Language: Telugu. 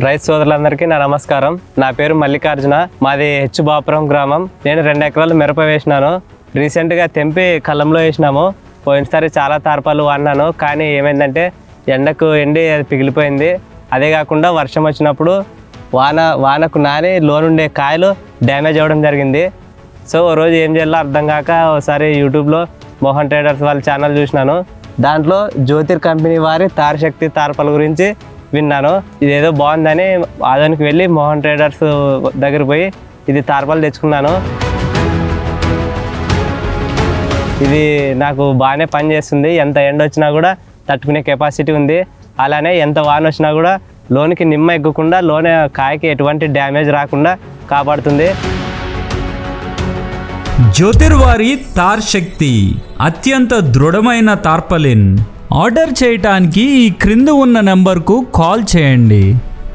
రైతు సోదరులందరికీ నా నమస్కారం. నా పేరు మల్లికార్జున. మాది హెచ్చు బాపురం గ్రామం. నేను రెండు ఎకరాలు మిరప వేసినాను. రీసెంట్గా తెంపి కళ్ళంలో వేసినాము. పోయినసారి చాలా తార్పాలు వాడినాను. కానీ ఏమైందంటే ఎండకు ఎండి అది పిగిలిపోయింది. అదే కాకుండా వర్షం వచ్చినప్పుడు వాన వానకు నాని లోనుండే కాయలు డ్యామేజ్ అవ్వడం జరిగింది. సో ఓ రోజు ఏం చేయాలో అర్థం కాక ఒకసారి యూట్యూబ్లో మోహన్ ట్రేడర్స్ వాళ్ళ ఛానల్ చూసినాను. దాంట్లో జ్యోతిర్ కంపెనీ వారి తారశక్తి తార్పల గురించి విన్నాను. ఇదేదో బాగుందని ఆదానికి వెళ్ళి మోహన్ ట్రేడర్స్ దగ్గర పోయి ఇది తార్పాలు తెచ్చుకున్నాను. ఇది నాకు బాగానే పనిచేస్తుంది ఎంత ఎండ వచ్చినా కూడా తట్టుకునే కెపాసిటీ ఉంది. అలానే ఎంత వాన వచ్చినా కూడా లోనికి నిమ్మ ఎగ్గకుండా లోన కాయకి ఎటువంటి డ్యామేజ్ రాకుండా కాపాడుతుంది. జ్యోతిర్వారి తార్ శక్తి అత్యంత దృఢమైన తార్పలిన్. ఆర్డర్ చేయటానికి ఈ క్రింద ఉన్న నెంబర్కు కాల్ చేయండి.